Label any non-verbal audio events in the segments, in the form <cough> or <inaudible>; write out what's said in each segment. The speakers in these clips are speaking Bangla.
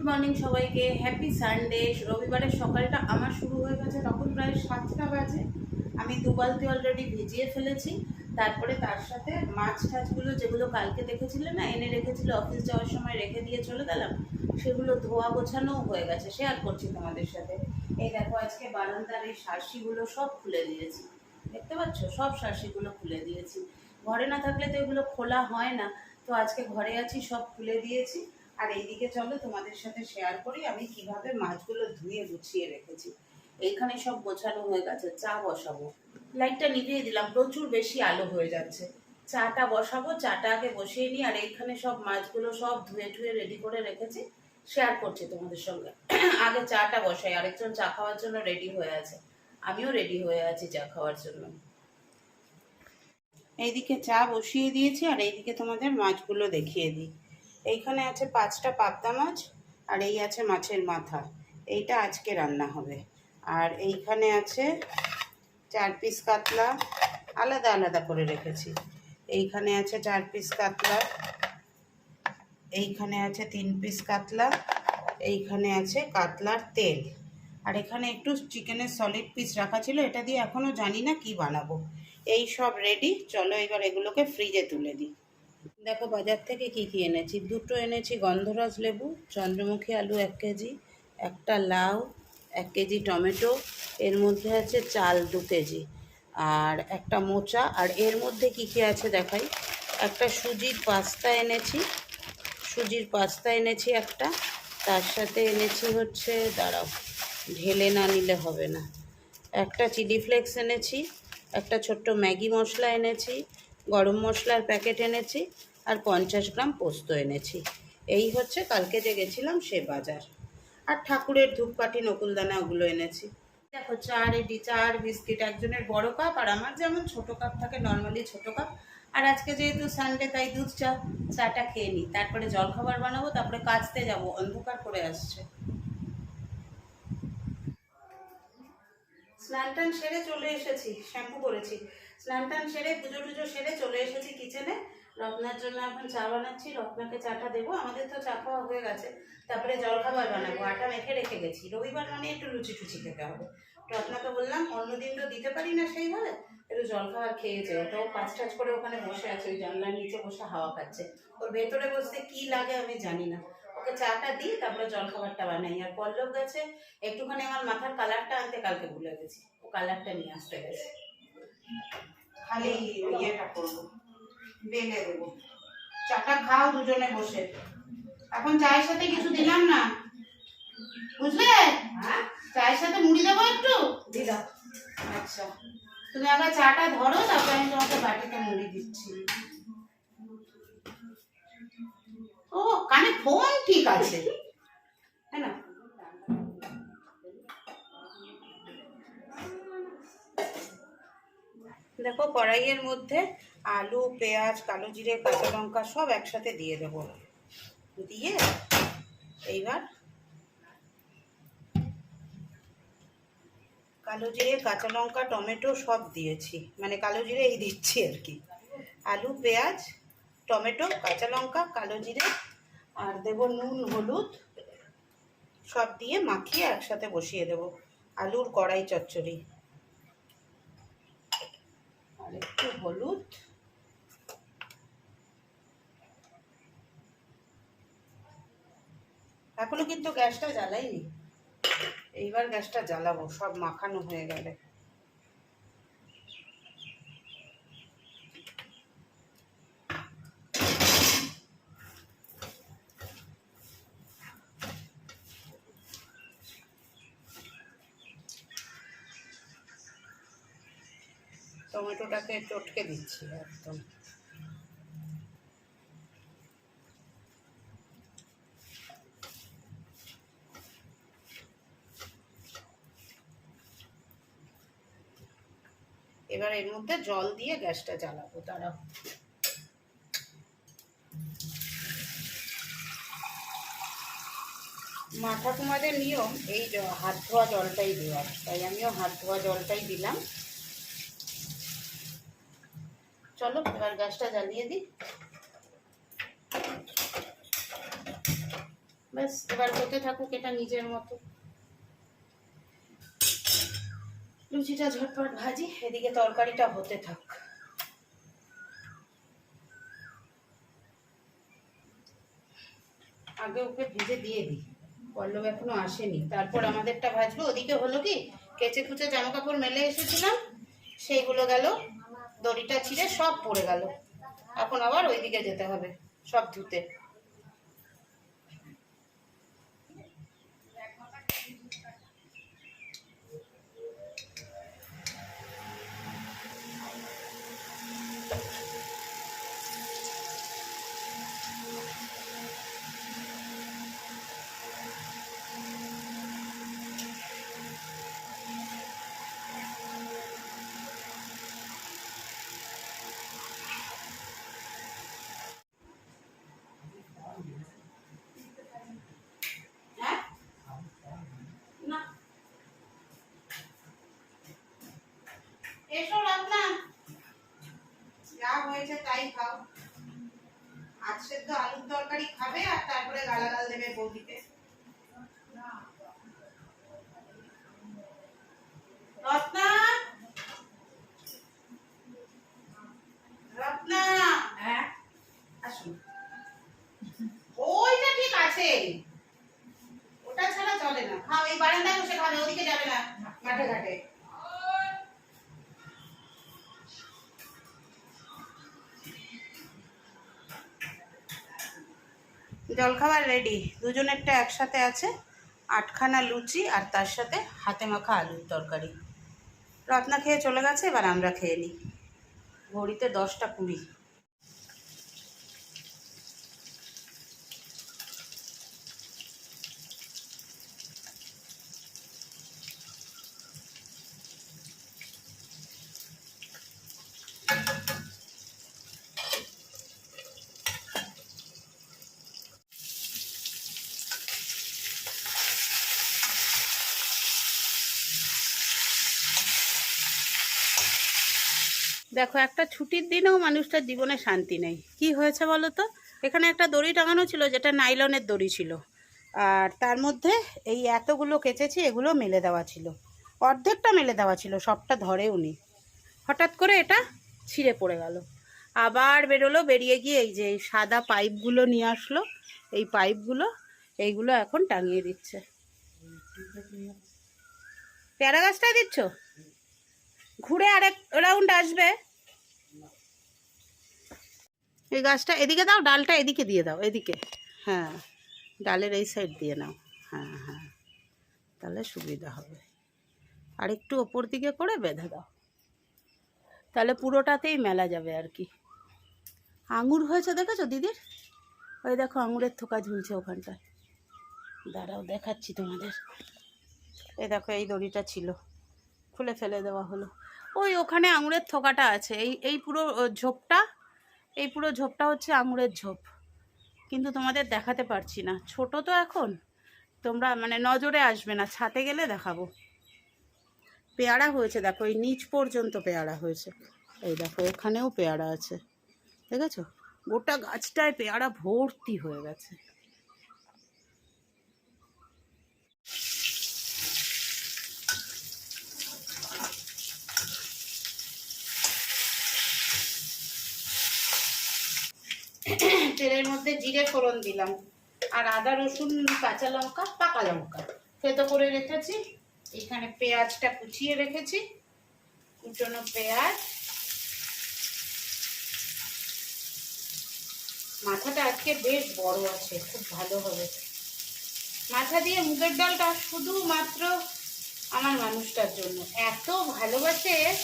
গুড মর্নিং সবাইকে। হ্যাপি সানডে রবিবারের সকালটা আমার শুরু হয়ে গেছে তখন প্রায় সাতটা বাজে। আমি দু বালতি অলরেডি ভিজিয়ে ফেলেছি। তারপরে তার সাথে মাছ টাছগুলো যেগুলো কালকে দেখেছিলে না, এনে রেখেছিল অফিস যাওয়ার সময় রেখে দিয়ে চলে গেলাম, সেগুলো ধোয়া গোছানোও হয়ে গেছে। শেয়ার করছি তোমাদের সাথে। এই দেখো, আজকে বারান্দার এই শার্সিগুলো সব খুলে দিয়েছি। দেখতে পাচ্ছ? সব শার্সিগুলো খুলে দিয়েছি। ঘরে না থাকলে তো এগুলো খোলা হয় না। তো আজকে ঘরে আছি, সব খুলে দিয়েছি। আর এইদিকে চলো, তোমাদের সাথে শেয়ার করি আমি কীভাবে মাছগুলো ধুয়ে গুছিয়ে রেখেছি। এইখানে সব গোছানো হয়ে গেছে, চা বসাবো। লাইটটা নিভিয়ে দিলাম, প্রচুর বেশি আলো হয়ে যাচ্ছে। চাটা বসাবো, চাটা আগে বসিয়ে নিই আর এইখানে সব মাছগুলো সব ধুয়ে ধুয়ে রেডি করে রেখেছি শেয়ার করছি তোমাদের সঙ্গে। আগে চাটা বসাই, আরেকজন চা খাওয়ার জন্য রেডি হয়ে আছে। আমিও রেডি হয়ে আছি চা খাওয়ার জন্য। এইদিকে চা বসিয়ে দিয়েছি, আর এইদিকে তোমাদের মাছগুলো দেখিয়ে দিই। এইখানে আছে পাঁচটা পাবদা মাছ আর এই আছে মাছের মাথা। এইটা আজকে রান্না হবে। আর এইখানে আছে চার পিস কাতলা, আলাদা আলাদা করে রেখেছি। এইখানে আছে চার পিস কাতলা, এইখানে আছে তিন পিস কাতলা, এইখানে আছে কাতলার তেল। আর এখানে একটু চিকেনের সলিড পিস রাখা ছিল, এটা দিয়ে এখনও জানি না কি বানাবো। এই সব রেডি চলো এবার এগুলোকে ফ্রিজে তুলে দিই। দেখো বাজার থেকে কি কি এনেছি? দুটো এনেছি গন্ধরাজ লেবু, চন্দ্রমুখী আলু এক কেজি, একটা লাউ, এক কেজি টমেটো, এর মধ্যে আছে চাল দু কেজি, আর একটা মোচা, আর এর মধ্যে কি কি আছে দেখাই? একটা সুজির পাস্তা এনেছি, সুজির পাস্তা এনেছি একটা, তার সাথে এনেছি হচ্ছে, দাঁড়াও, ঢেলে না নিলে হবে না, একটা চিলি ফ্লেক্স এনেছি, একটা ছোট্ট ম্যাগি মশলা এনেছি গরম মশলার প্যাকেট এনেছি আর পঞ্চাশ গ্রাম পোস্ত এনেছি। এই হচ্ছে কালকে যে গেছিলাম সে বাজার। আর ঠাকুরের ধূপকাঠি, নকুলদানা ওগুলো এনেছি। দেখো, চা রেডি, চা আর বিস্কিট, একজনের বড় কাপ আর আমার যেমন ছোট কাপ থাকে, নর্মালি ছোট কাপ। আর আজকে যেহেতু সানডে তাই দুধ, চা, চাটা খেয়ে নিই। তারপরে জলখাবার বানাবো, তারপরে কাচতে যাব, অন্ধকার করে আসছে। স্নান টান সেরে চলে এসেছি, শ্যাম্পু করেছি। স্নান টান সেরে, পুজো টুজো সেরে চলে এসেছি কিচেনে রত্নার জন্য এখন চা বানাচ্ছি, রত্নাকে চাটা দেবো। আমাদের তো চা খাওয়া হয়ে গেছে। তারপরে জলখাবার বানাবো। আটা মেখে রেখে গেছি। রবিবার মানে একটু লুচি টুচি খেতে হবে। রত্নাকে বললাম, অন্যদিন তো দিতে পারি না সেইভাবে। একটু জলখাবার খেয়েছে ওটাও পাঁচ টাচ করে ওখানে বসে আছে, ওই জানলার নিচে বসে হাওয়া খাচ্ছে। ওর ভেতরে বসতে কি লাগে আমি জানি না। ওকে চাটা দিই তারপরে জলখাবারটা বানাই। আর পল্লব গেছে, একটুখানি আমার মাথার কালারটা আনতে কালকে ভুলে গেছি। ও কালারটা নিয়ে আসতে গেছে। খালি ইয়েটা করব বেলে দেবো। চাটা খাও দুজনে বসে। এখন চায়ের সাথে কিছু দিলাম না? বুঝলে? হ্যাঁ? চায়ের সাথে মুড়ি দেবো একটু? দিলাম আচ্ছা। তুমি আগে চাটা ধরো তারপরে আমি তোমাকে বাটিতে মুড়ি দিচ্ছি। ও কানে ফোন ঠিক আছে। <laughs> হ্যাঁ না। দেখো কড়াইয়ের মধ্যে আলু, পেঁয়াজ, কালো জিরে, কাঁচা লঙ্কা সব একসাথে দিয়ে দেব। দিয়ে এইবার কালো জিরে, কাঁচা লঙ্কা, টমেটো সব দিয়েছি। মানে কালো জিরে এই দিচ্ছি আর কি। আলু, পেঁয়াজ, টমেটো, কাঁচা লঙ্কা, কালো জিরে আর দেব নুন, হলুদ সব দিয়ে মাখিয়ে একসাথে বসিয়ে দেব। আলুর কড়াই চচ্চড়ি। আর একটু হলুদ। এখনও কিন্তু গ্যাসটা জ্বালাইনি। এইবার গ্যাসটা জ্বালাবো সব মাখানো হয়ে গেলে। টমেটোটাকে চটকে দিচ্ছি একদম। এবার এর মধ্যে জল দিয়ে গ্যাসটা জ্বালাবো তারা মা ঠাকুমাদের নিয়ম, এই হাত ধোয়া জলটাই দেওয়ার, তাই আমিও হাত ধোয়া জলটাই দিলাম। চলো, এবার গ্যাসটা জ্বালিয়ে দিই। ব্যাস, এবার হতে থাকুক এটা নিজের মতো। লুচিটা ঝটপট ভাজি, এদিকে তরকারিটা হতে থাক। আগে ওকে ভেজে দিয়ে দিই। পল্লব এখনও আসেনি। তারপর আমাদেরটা ভাজবো। ওদিকে হলো কি কেচে কুচে জামা কাপড় মেলে এসেছিলাম, সেইগুলো গেল। দড়িটা ছিঁড়ে সব পড়ে গেল। এখন আবার ওইদিকে যেতে হবে সব ধুতে। এসো রত্না যা হয়েছে তাই খাও। আজ সেদ্ধ আলুর তরকারি খাবে আর তারপরে গালাগাল দেবে বৌদিতে রত্না! রত্না! হ্যাঁ? আসুন ওইটা ঠিক আছে। ওটা ছাড়া চলে না। খাও এই বারান্দায় বসে খাবে ওদিকে যাবে না। মাঠে ঘাটে। জলখাবার রেডি দুজনেরটা একসাথে আছে, আটখানা লুচি আর তার সাথে হাতে মাখা আলুর তরকারি। রত্না খেয়ে চলে গেছে, এবার আমরা খেয়ে নিই। ঘড়িতে দশটা কুড়ি। দেখো, একটা ছুটির দিনেও মানুষটার জীবনে শান্তি নেই। কি হয়েছে বলো তো? এখানে একটা দড়ি টাঙানো ছিল, যেটা নাইলনের দড়ি ছিল। আর তার মধ্যে এই এতগুলো কেচেছি, এগুলো মেলে দেওয়া ছিল। অর্ধেকটা মেলে দেওয়া ছিল, সবটা ধরে উনি হঠাৎ করে এটা ছিঁড়ে পড়ে গেল। আবার বেরোলো, বেরিয়ে গিয়ে এই যে সাদা পাইপগুলো নিয়ে আসলো। এই পাইপগুলো, এইগুলো এখন টাঙিয়ে দিচ্ছে। পেয়ারা গাছটাই দিচ্ছ? ঘুরে আরেক রাউন্ড আসবে। এই গাছটা এদিকে দাও, ডালটা এদিকে দিয়ে দাও, এদিকে। হ্যাঁ ডালের এই সাইড দিয়ে নাও। হ্যাঁ হ্যাঁ তাহলে সুবিধা হবে। আর একটু ওপর দিকে করে বেঁধে দাও। তাহলে পুরোটাতেই মেলা যাবে আর কি। আঙুর হয়েছে দেখেছ দিদির? ওই দেখো, আঙুরের থোকা ঝুলছে ওখানটায়। দাঁড়াও, দেখাচ্ছি তোমাদের। এই দেখো, এই দড়িটা ছিল। খুলে ফেলে দেওয়া হলো। ওই ওখানে আঙুরের থোকাটা আছে। এই এই পুরো ঝোপটা এই পুরো ঝোপটা হচ্ছে আঙুরের ঝোপ। কিন্তু তোমাদের দেখাতে পারছি না। ছোট তো এখন। তোমরা মানে নজরে আসবে না। ছাতে গেলে দেখাবো। পেয়ারা হয়েছে, দেখো, এই নিচ পর্যন্ত পেয়ারা হয়েছে। এই দেখো, ওখানেও পেয়ারা আছে। ঠিক আছে গোটা গাছটায় পেয়ারা ভর্তি হয়ে গেছে। তেলের মধ্যে জিরে ফোড়ন দিলাম। আর আদা, রসুন, কাঁচা লঙ্কা, পাকা লঙ্কা। থেতো করে রেখেছি। এখানে পেঁয়াজটা কুচিয়ে রেখেছি। কুচনো পেঁয়াজ। মাথাটা আজকে বেশ বড় আছে, খুব ভালো হবে। মাথা দিয়ে মুগের ডালটা শুধুমাত্র আমার মানুষটার জন্য। এত ভালোবাসে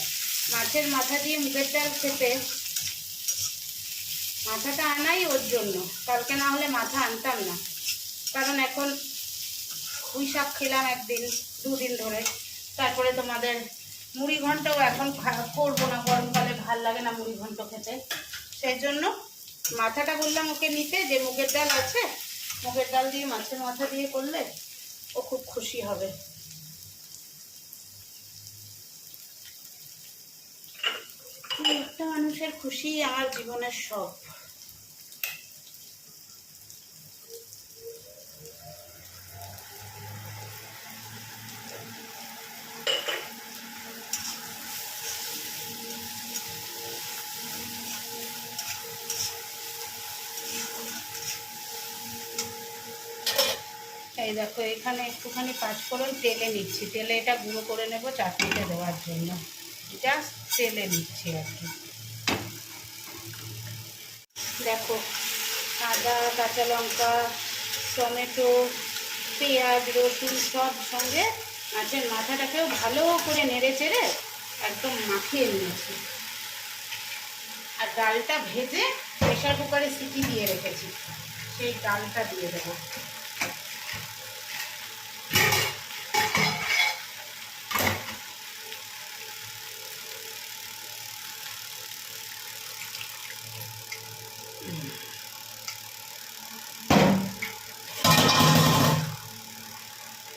মাছের মাথা দিয়ে মুগের ডাল খেতে। মাথাটা আনাই ওর জন্য। কালকে না হলে মাথা আনতাম না। কারণ এখন পুঁই শাক খেলাম একদিন, দুদিন ধরে। তারপরে তোমাদের মুড়ি ঘন্টও এখন করব না গরমকালে ভালো লাগে না মুড়ি ঘন্ট খেতে। সেই জন্য মাথাটা বললাম ওকে নিতে যে মুগের ডাল আছে, মুগের ডাল দিয়ে মাছের মাথা দিয়ে করলে ও খুব খুশি হবে। একটা মানুষের খুশি আমার জীবনের সব। এই দেখো, এখানে একটুখানি পাঁচফোড়ন তেলে নিচ্ছি। তেলে এটা গুঁড়ো করে নেব চাটনিতে দেওয়ার জন্য। জাস্ট তেলে নিচ্ছি আর কি। দেখো, আদা, কাঁচা লঙ্কা, টমেটো, পেঁয়াজ, রসুন সব সঙ্গে মাছের মাথাটাকেও ভালো করে নেড়ে চেড়ে একদম মাখিয়ে নিয়েছি। আর ডালটা ভেজে প্রেশার কুকারে সিটি দিয়ে রেখেছি। সেই ডালটা দিয়ে দেবো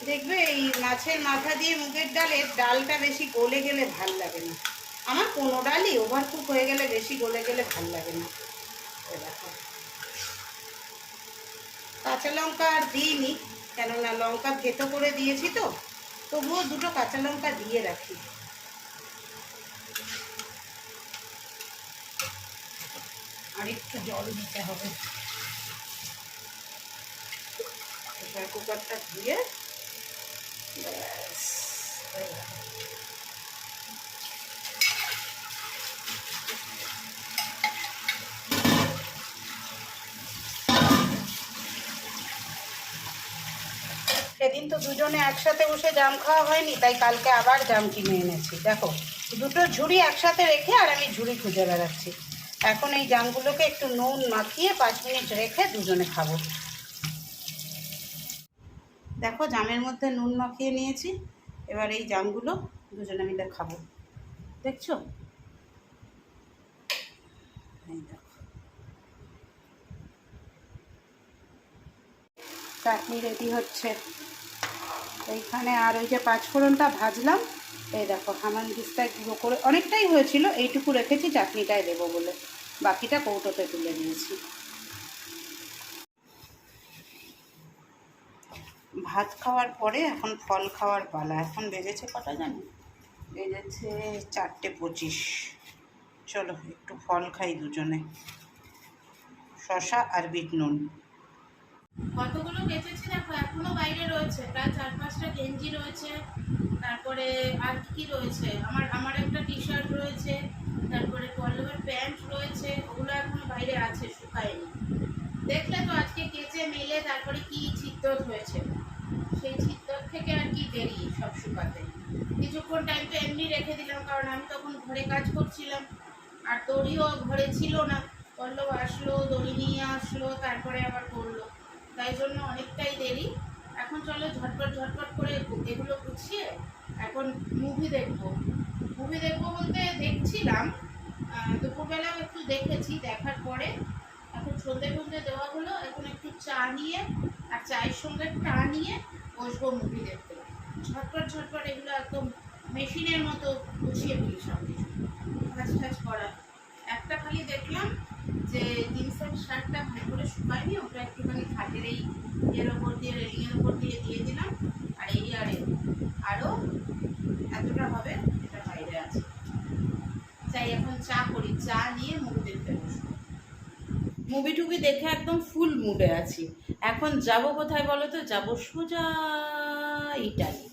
দেখবে এই মাছের মাথা দিয়ে মুগের ডালের ডালটা বেশি গলে গেলে ভালো লাগে না। আমার কোনো ডালই ওভার কুক হয়ে গেলে বেশি গলে গেলে ভালো লাগে না। কাঁচা লঙ্কা আর দিইনি, কেননা লঙ্কা থেতো করে দিয়েছি তো, তবুও দুটো কাঁচা লঙ্কা দিয়ে রাখি। আর একটু জল দিতে হবে। কুকারটা ধুয়ে সেদিন তো দুজনে একসাথে বসে জাম খাওয়া হয়নি, তাই কালকে আবার জাম কিনে এনেছি। দেখো, দুটো ঝুড়ি একসাথে রেখে আর আমি ঝুড়ি খুঁজে বেড়াচ্ছি। এখন এই জামগুলোকে একটু নুন মাখিয়ে পাঁচ মিনিট রেখে দুজনে খাব। দেখো, জামের মধ্যে নুন মাখিয়ে নিয়েছি। এবার এই জামগুলো দুজনে মিলে খাব। দেখছ? চাটনি রেডি হচ্ছে। এইখানে আর ওই যে পাঁচফোড়নটা ভাজলাম, এই দেখো, হামান দিস্তায় গুঁড়ো করে অনেকটাই হয়েছিল, এইটুকু রেখেছি চাটনিটায় দেবো বলে। বাকিটা কৌটোতে তুলে নিয়েছি। ভাত খাওয়ার পরে এখন ফল খাওয়ার পালা। এখন বেজেছে কটা জানো? বেজেছে চারটে পঁচিশ। চলো, একটু ফল খাই দুজনে। শশা আর বিট নুন। কতগুলো বেঁচেছে দেখো, এখনও বাইরে রয়েছে। প্রায় চার পাঁচটা গেঞ্জি রয়েছে, তারপরে আর কি রয়েছে? আমার আমার একটা টি শার্ট রয়েছে, তারপরে পল্লবের প্যান্ট রয়েছে, ওগুলো এখনও বাইরে আছে, শুকায়নি। দেখলে তো আজকে কেচে মেলে, তারপরে কি চিত্তর হয়েছে। সেই চিত্তর থেকে আর কি দেরি সব শুকাতে। কিছুক্ষণ টাইম তো এমনি রেখে দিলাম, কারণ আমি তখন ঘরে কাজ করছিলাম। আর দড়িও ঘরে ছিল না। পল্লব আসলো, দড়ি নিয়ে আসলো, তারপরে আবার করল। তাই জন্য অনেকটাই দেরি। এখন চলো ঝটপট ঝটপট করে এগুলো গুছিয়ে এখন মুভি দেখব। মুভি দেখব বলতে দেখছিলাম দুপুরবেলাও একটু দেখেছি, দেখার পরে। এখন সন্ধে ফন্ধে দেওয়া হলো, এখন একটু চা নিয়ে আর চায়ের সঙ্গে চা নিয়ে বসবো মুভি দেখতে। ঝটপট ঝটপট এগুলো একদম মেশিনের মতো গুছিয়ে ফেলি সব কিছু কাজ টাজ করা। একটা খালি দেখলাম যে জিন্সের শার্টটা ভালো করে শুকায়নি, ওটা একটুখানি খাটের এই এর ওপর দিয়ে, রেলিংয়ের ওপর দিয়ে দিয়ে দিলাম, আর এই আর আরও এতটা হবে এটা বাইরে আছে। চাই এখন চা করি। চা নিয়ে মুভি দেখতে বসবো। মুভি টুভি দেখে একদম ফুল মুডে আছি। এখন যাব কোথায় বলো তো? যাব সোজা ইটালি।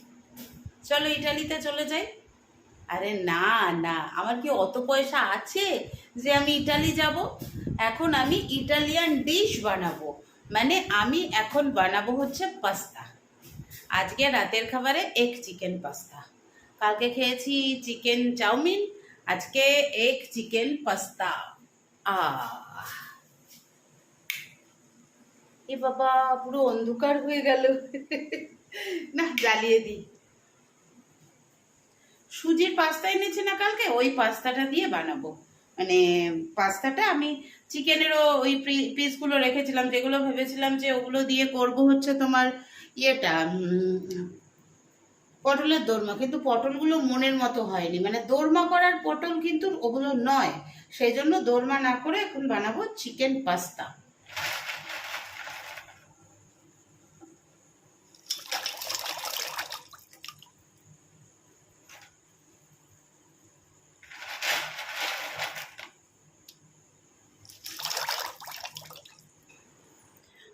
চলো ইটালিতে চলে যাই। আরে না না, আমার কি অত পয়সা আছে যে আমি ইটালি যাব? এখন আমি ইটালিয়ান ডিশ বানাবো। মানে আমি এখন বানাবো হচ্ছে পাস্তা। আজকে রাতের খাবারে এক চিকেন পাস্তা। কালকে খেয়েছি চিকেন চাউমিন, আজকে এক চিকেন পাস্তা। আহ। এ বাবা, পুরো অন্ধকার হয়ে গেল। না, জ্বালিয়ে দিই। সুজির পাস্তা এনেছে না কালকে? ওই পাস্তাটা দিয়ে বানাবো। মানে পাস্তাটা আমি চিকেনেরও ওই পিসগুলো রেখেছিলাম, যেগুলো ভেবেছিলাম যে ওগুলো দিয়ে করব হচ্ছে তোমার ইয়েটা পটলের দোরমা। কিন্তু পটলগুলো মনের মতো হয়নি। মানে দোরমা করার পটল কিন্তু ওগুলো নয়। সেই জন্য দোরমা না করে এখন বানাবো চিকেন পাস্তা।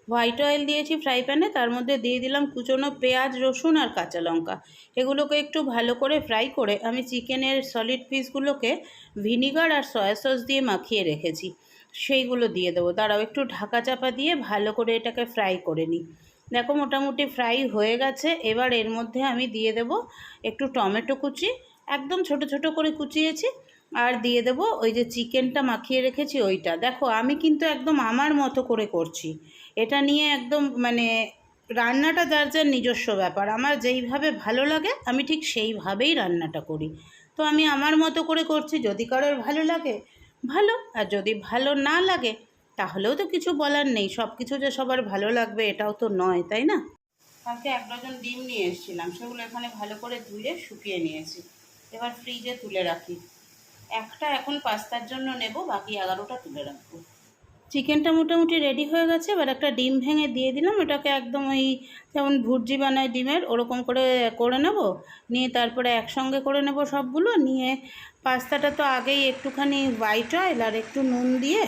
হোয়াইট অয়েল দিয়েছি ফ্রাই প্যানে, তার মধ্যে দিয়ে দিলাম কুচনো পেঁয়াজ, রসুন আর কাঁচা লঙ্কা। এগুলোকে একটু ভালো করে ফ্রাই করে আমি চিকেনের সলিড পিসগুলোকে ভিনিগার আর সয়া সস দিয়ে মাখিয়ে রেখেছি। সেইগুলো দিয়ে দেবো। দাঁড়াও, একটু ঢাকা চাপা দিয়ে ভালো করে এটাকে ফ্রাই করে নিই। দেখো, মোটামুটি ফ্রাই হয়ে গেছে। এবার এর মধ্যে আমি দিয়ে দেব একটু টমেটো কুচি। একদম ছোট ছোট করে কুচিয়েছি। আর দিয়ে দেব ওই যে চিকেনটা মাখিয়ে রেখেছি ওইটা। দেখো, আমি কিন্তু একদম আমার মতো করে করছি। এটা নিয়ে একদম মানে রান্নাটা যার যার নিজস্ব ব্যাপার। আমার যেইভাবে ভালো লাগে, আমি ঠিক সেইভাবেই রান্নাটা করি। তো আমি আমার মতো করে করছি, যদি কারোর ভালো লাগে, ভালো। আর যদি ভালো না লাগে, তাহলেও তো কিছু বলার নেই। সব কিছু যে সবার ভালো লাগবে, এটাও তো নয়, তাই না? কালকে এক ডজন ডিম নিয়ে এসেছিলাম, সেগুলো এখানে ভালো করে ধুয়ে শুকিয়ে নিয়েছি। এবার ফ্রিজে তুলে রাখি। একটা এখন পাস্তার জন্য নেব, বাকি এগারোটা তুলে রাখব। চিকেনটা মোটামুটি রেডি হয়ে গেছে, এবার একটা ডিম ভেঙে দিয়ে দিলাম, এটাকে একদম ওই যেমন ভুর্জি বানায় ডিমের, ওরকম করে করে নেব, নিয়ে তারপরে একসঙ্গে করে নেব সবগুলো, নিয়ে পাস্তাটা তো আগেই একটুখানি হোয়াইট অয়েল আর একটু নুন দিয়ে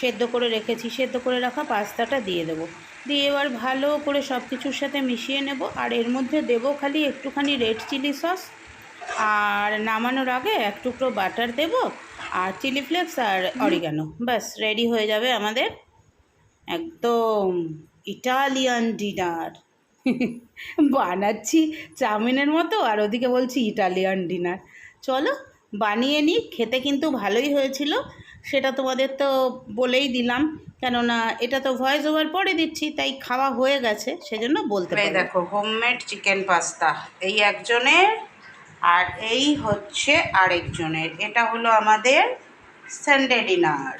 সেদ্ধ করে রেখেছি, সেদ্ধ করে রাখা পাস্তাটা দিয়ে দেবো। দিয়ে এবার ভালো করে সব কিছুর সাথে মিশিয়ে নেব, আর এর মধ্যে দেবো খালি একটুখানি রেড চিলি সস আর নামানোর আগে এক টুকরো বাটার দেব আর চিলি ফ্লেক্স আর অরিগানো। ব্যাস রেডি হয়ে যাবে আমাদের একদম ইটালিয়ান ডিনার। <laughs> বানাচ্ছি চাউমিনের মতো আর ওদিকে বলছি ইটালিয়ান ডিনার। চলো বানিয়ে নিই খেতে কিন্তু ভালোই হয়েছিল। সেটা তোমাদের তো বলেই দিলাম কেননা এটা তো ভয়েস ওভার পরে দিচ্ছি তাই খাওয়া হয়ে গেছে সেজন্য বলতে পারি দেখো হোমমেড চিকেন পাস্তা এই একজনের আর এই হচ্ছে আরেকজনের। এটা হলো আমাদের সানডে ডিনার